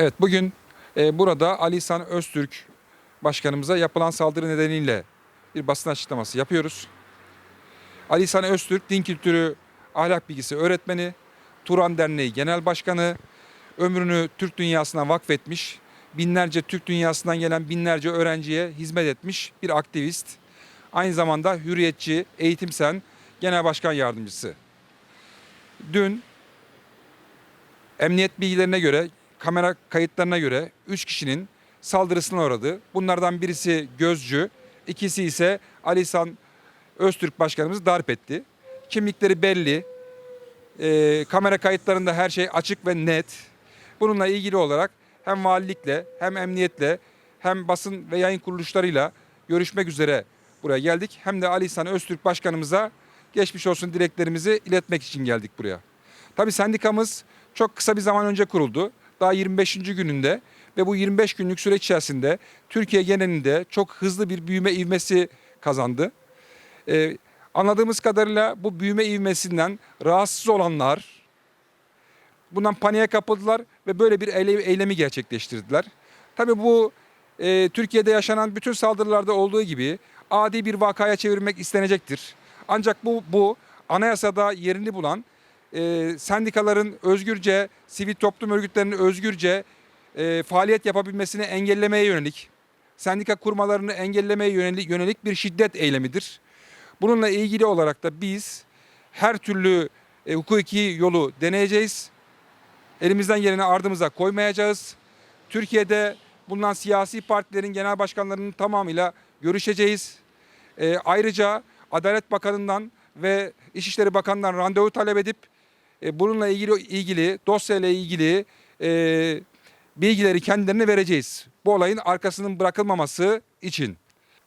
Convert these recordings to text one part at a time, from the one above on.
Evet bugün e, burada Ali İhsan Öztürk başkanımıza yapılan saldırı nedeniyle bir basın açıklaması yapıyoruz. Ali İhsan Öztürk din kültürü ahlak bilgisi öğretmeni, Turan Derneği Genel Başkanı, ömrünü Türk dünyasına vakfetmiş, binlerce Türk dünyasından gelen binlerce öğrenciye hizmet etmiş bir aktivist. Aynı zamanda hürriyetçi, eğitimsen genel başkan yardımcısı. Dün emniyet bilgilerine göre, kamera kayıtlarına göre 3 kişinin saldırısına uğradı. Bunlardan birisi gözcü, ikisi ise Ali İhsan Öztürk başkanımızı darp etti. Kimlikleri belli, Ee, kamera kayıtlarında her şey açık ve net. Bununla ilgili olarak hem valilikle hem emniyetle hem basın ve yayın kuruluşlarıyla görüşmek üzere buraya geldik. Hem de Ali İhsan Öztürk başkanımıza geçmiş olsun dileklerimizi iletmek için geldik buraya. Tabii sendikamız çok kısa bir zaman önce kuruldu. Daha 25. gününde ve bu 25 günlük süreç içerisinde Türkiye genelinde çok hızlı bir büyüme ivmesi kazandı. Ee, anladığımız kadarıyla bu büyüme ivmesinden rahatsız olanlar bundan paniğe kapıldılar ve böyle bir eyle- eylemi gerçekleştirdiler. Tabii bu e, Türkiye'de yaşanan bütün saldırılarda olduğu gibi adi bir vakaya çevirmek istenecektir. Ancak bu, bu anayasada yerini bulan e, sendikaların özgürce, sivil toplum örgütlerinin özgürce e, faaliyet yapabilmesini engellemeye yönelik, sendika kurmalarını engellemeye yönelik, yönelik bir şiddet eylemidir. Bununla ilgili olarak da biz her türlü e, hukuki yolu deneyeceğiz. Elimizden geleni ardımıza koymayacağız. Türkiye'de bulunan siyasi partilerin genel başkanlarının tamamıyla görüşeceğiz. E, ayrıca Adalet Bakanı'ndan ve İçişleri Bakanı'ndan randevu talep edip e, bununla ilgili ilgili dosyayla ilgili e, bilgileri kendilerine vereceğiz. Bu olayın arkasının bırakılmaması için.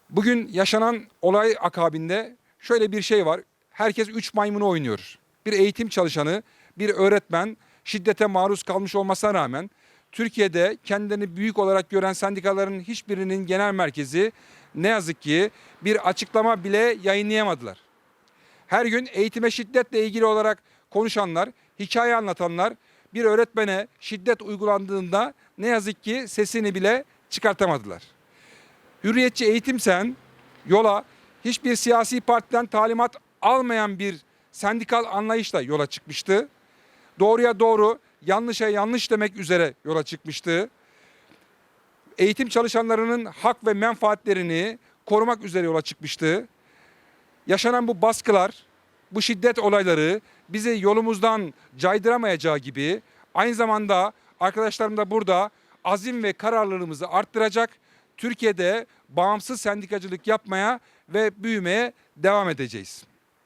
Bugün yaşanan olay akabinde şöyle bir şey var. Herkes üç maymunu oynuyor. Bir eğitim çalışanı, bir öğretmen şiddete maruz kalmış olmasına rağmen Türkiye'de kendilerini büyük olarak gören sendikaların hiçbirinin genel merkezi ne yazık ki bir açıklama bile yayınlayamadılar. Her gün eğitime şiddetle ilgili olarak konuşanlar, hikaye anlatanlar bir öğretmene şiddet uygulandığında ne yazık ki sesini bile çıkartamadılar. Hürriyetçi eğitimsen yola hiçbir siyasi partiden talimat almayan bir sendikal anlayışla yola çıkmıştı. Doğruya doğru, yanlışa yanlış demek üzere yola çıkmıştı. Eğitim çalışanlarının hak ve menfaatlerini korumak üzere yola çıkmıştı. Yaşanan bu baskılar, bu şiddet olayları bizi yolumuzdan caydıramayacağı gibi aynı zamanda arkadaşlarım da burada azim ve kararlılığımızı arttıracak. Türkiye'de bağımsız sendikacılık yapmaya ve büyümeye devam edeceğiz.